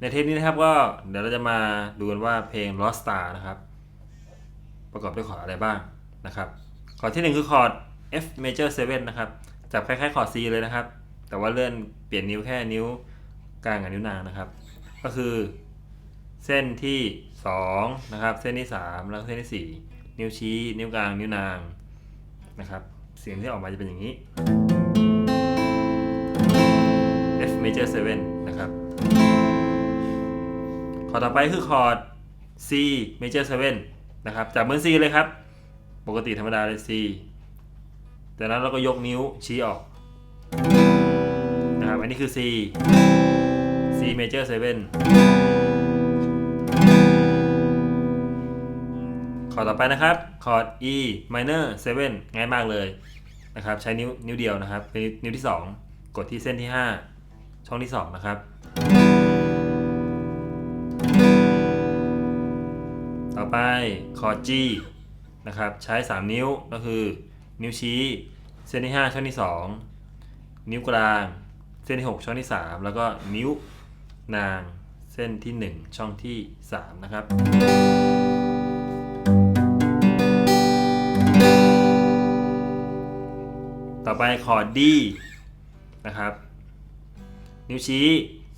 ในเทปนี้นะครับก็เดี๋ยวเราจะมาดูกันว่าเพลง Lost Star นะครับ ประกอบด้วยคอร์ดอะไรบ้างนะครับคอร์ดที่หนึ่งคือคอร์ด F major 7 นะครับ จับคล้ายๆคอร์ด C เลยนะครับ แต่ว่าเลื่อนเปลี่ยนนิ้วแค่นิ้วกลางกับนิ้วนางนะครับ ก็คือ เส้นที่2นะครับเส้นที่ 3 แล้วเส้นที่ 4 นิ้วชี้ นิ้วกลางนิ้วนางนะครับ เสียงที่ออกมาจะเป็นอย่างนี้ F major 7 นะครับ คอร์ดต่อไปคือคอร์ด C major 7นะครับจับเหมือน C เลยครับ ปกติธรรมดาเลย C จากนั้นเราก็ยกนิ้วชี้ออกนะครับอันนี้คือ C C major 7คอร์ดต่อไปนะครับคอร์ด E minor 7ง่ายมากเลยนะครับ ใช้นิ้วนิ้วเดียวนะครับ เป็นนิ้วที่ 2 กดที่เส้นที่ 5 ช่องที่ 2 นะครับ ไปคอร์ด G นะครับใช้ 3 นิ้วก็คือ นิ้วชี้เส้นที่ 5 ช่องที่ 2 นิ้วกลางเส้นที่ 6 ช่องที่ 3 แล้วก็นิ้วนางเส้นที่ 1 ช่องที่ 3 นะครับ ต่อไปคอร์ด D นะครับ นิ้วชี้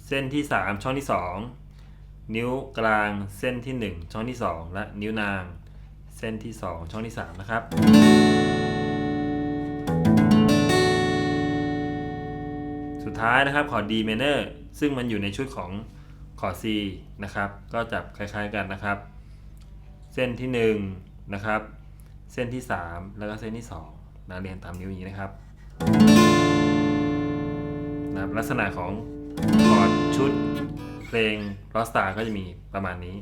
เส้นที่ 3 ช่องที่ 2 นิ้วกลางเส้นที่ 1 ช่องที่ 2 และนิ้วนาง เส้นที่ 2 ช่องที่ 3 นะครับ สุดท้ายนะครับคอร์ด D minor ซึ่งมันอยู่ในชุดของคอร์ด C นะครับ ก็จับคล้ายๆกันนะครับ เส้นที่ 1 นะครับ เส้นที่ 3 แล้วก็เส้นที่2นะเรียงตามนิ้วอย่างนี้นะครับนะครับลักษณะของคอร์ดชุด เพลง Lost Star ก็จะมีประมาณนี้